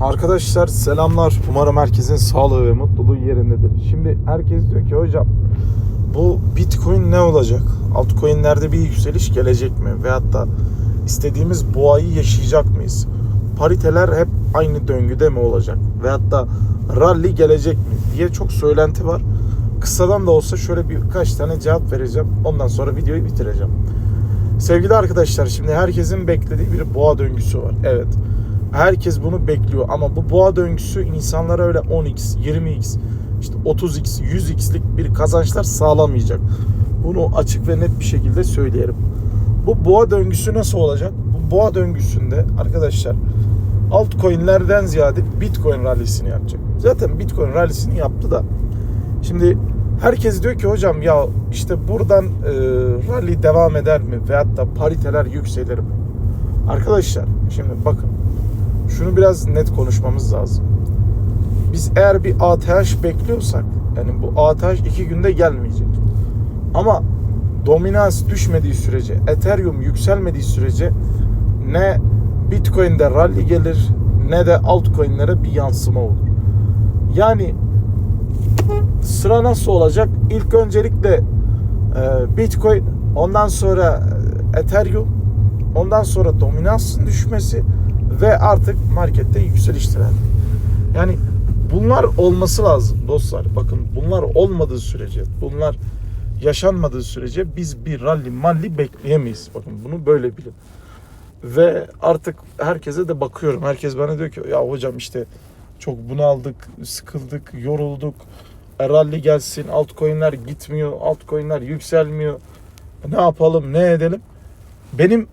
Arkadaşlar selamlar. Umarım herkesin sağlığı ve mutluluğu yerindedir. Şimdi herkes diyor ki hocam bu Bitcoin ne olacak? Altcoin'lerde bir yükseliş gelecek mi? Veyahut da istediğimiz boğayı yaşayacak mıyız? Pariteler hep aynı döngüde mi olacak? Veyahut da rally gelecek mi? diye çok söylenti var. Kısadan da olsa şöyle birkaç tane cevap vereceğim. Ondan sonra videoyu bitireceğim. Sevgili arkadaşlar şimdi herkesin beklediği bir boğa döngüsü var. Evet. Herkes bunu bekliyor ama bu boğa döngüsü insanlara öyle 10x, 20x, işte 30x, 100x'lik bir kazançlar sağlamayacak. Bunu açık ve net bir şekilde söyleyelim. Bu boğa döngüsü nasıl olacak? Bu boğa döngüsünde arkadaşlar altcoin'lerden ziyade Bitcoin rallisini yapacak. Zaten Bitcoin rallisini yaptı da Şimdi herkes diyor ki hocam ya işte buradan e, rally devam eder mi? Veyahut da pariteler yükselir mi? Arkadaşlar şimdi bakın şunu biraz net konuşmamız lazım. Biz eğer bir ATH bekliyorsak yani bu ATH iki günde gelmeyecek. Ama dominans düşmediği sürece, Ethereum yükselmediği sürece ne Bitcoin'de rally gelir ne de altcoin'lere bir yansıma olur. Yani sıra nasıl olacak? İlk öncelikle e, Bitcoin, ondan sonra e, Ethereum, ondan sonra dominansın düşmesi ve artık markette yükseliş trendi. Yani bunlar olması lazım dostlar. Bakın bunlar olmadığı sürece, bunlar yaşanmadığı sürece biz bir rally malli bekleyemeyiz. Bakın bunu böyle bilin. Ve artık herkese de bakıyorum. Herkes bana diyor ki ya hocam işte çok bunaldık, sıkıldık, yorulduk. E, Rally gelsin, altcoin'ler gitmiyor, altcoin'ler yükselmiyor. Ne yapalım, ne edelim? Benim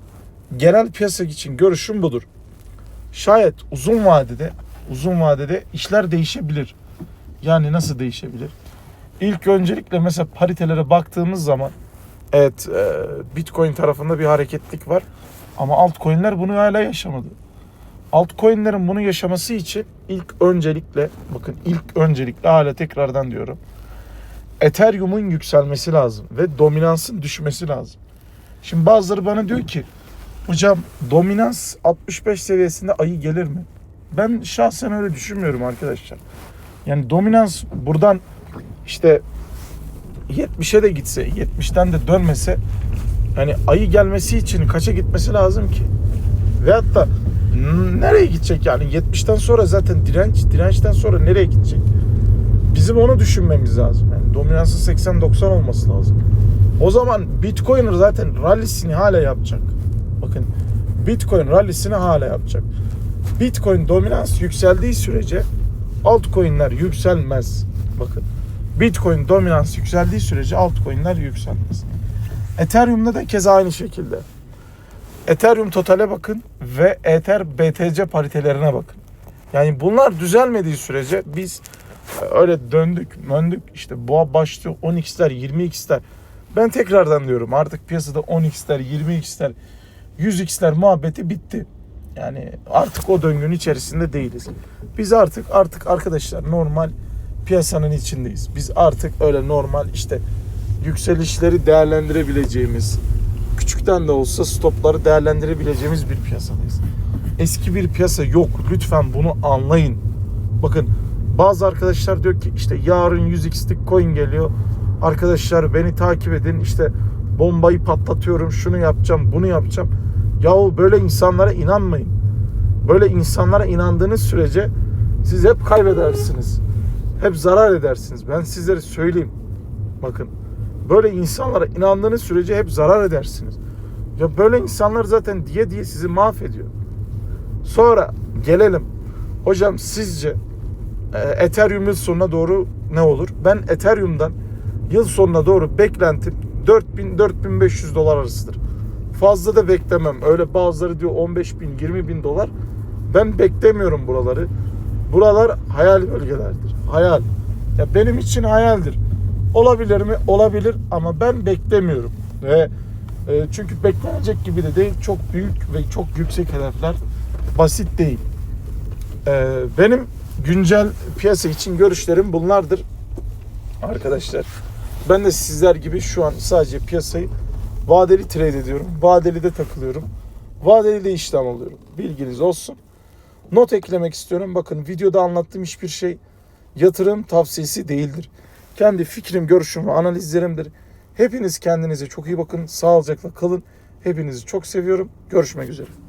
genel piyasa için görüşüm budur. Şayet uzun vadede, uzun vadede işler değişebilir. Yani nasıl değişebilir? İlk öncelikle mesela paritelere baktığımız zaman evet e, Bitcoin tarafında bir hareketlik var. Ama altcoin'ler bunu hala yaşamadı. Altcoin'lerin bunu yaşaması için ilk öncelikle bakın ilk öncelikle hala tekrardan diyorum. Ethereum'un yükselmesi lazım ve dominansın düşmesi lazım. Şimdi bazıları bana diyor ki hocam dominans 65 seviyesinde ayı gelir mi? Ben şahsen öyle düşünmüyorum arkadaşlar. Yani dominans buradan işte 70'e de gitse, 70'ten de dönmese yani ayı gelmesi için kaça gitmesi lazım ki? Veyahut da n- nereye gidecek yani 70'ten sonra zaten direnç, dirençten sonra nereye gidecek? Bizim onu düşünmemiz lazım. Yani dominansı 80-90 olması lazım. O zaman Bitcoin zaten rallisini hala yapacak. Bakın Bitcoin rallisini hala yapacak. Bitcoin dominans yükseldiği sürece altcoin'ler yükselmez. Bakın Bitcoin dominans yükseldiği sürece altcoin'ler yükselmez. Ethereum'da da keza aynı şekilde. Ethereum totale bakın ve Ether BTC paritelerine bakın. Yani bunlar düzelmediği sürece biz öyle döndük, döndük işte boğa başlıyor 10x'ler, 20x'ler. Ben tekrardan diyorum artık piyasada 10x'ler, 20x'ler, 100x'ler muhabbeti bitti. Yani artık o döngünün içerisinde değiliz. Biz artık artık arkadaşlar normal piyasanın içindeyiz. Biz artık öyle normal işte yükselişleri değerlendirebileceğimiz, küçükten de olsa stopları değerlendirebileceğimiz bir piyasadayız. Eski bir piyasa yok. Lütfen bunu anlayın. Bakın bazı arkadaşlar diyor ki işte yarın 100x'lik coin geliyor. Arkadaşlar beni takip edin. İşte bombayı patlatıyorum. Şunu yapacağım, bunu yapacağım. Yahu böyle insanlara inanmayın. Böyle insanlara inandığınız sürece siz hep kaybedersiniz. Hep zarar edersiniz. Ben sizlere söyleyeyim. Bakın böyle insanlara inandığınız sürece hep zarar edersiniz. Ya böyle insanlar zaten diye diye sizi mahvediyor. Sonra gelelim. Hocam sizce e, Ethereum yıl sonuna doğru ne olur? Ben Ethereum'dan yıl sonuna doğru beklentim 4000-4500 dolar arasıdır. Fazla da beklemem. Öyle bazıları diyor 15 bin, 20 bin dolar. Ben beklemiyorum buraları. Buralar hayal bölgelerdir. Hayal. Ya benim için hayaldir. Olabilir mi? Olabilir ama ben beklemiyorum. Ve e, çünkü beklenecek gibi de değil. Çok büyük ve çok yüksek hedefler basit değil. E, benim güncel piyasa için görüşlerim bunlardır. Arkadaşlar ben de sizler gibi şu an sadece piyasayı vadeli trade ediyorum. Vadeli de takılıyorum. Vadeli de işlem alıyorum. Bilginiz olsun. not eklemek istiyorum. Bakın videoda anlattığım hiçbir şey yatırım tavsiyesi değildir. Kendi fikrim, görüşüm ve analizlerimdir. Hepiniz kendinize çok iyi bakın. Sağlıcakla kalın. Hepinizi çok seviyorum. Görüşmek üzere.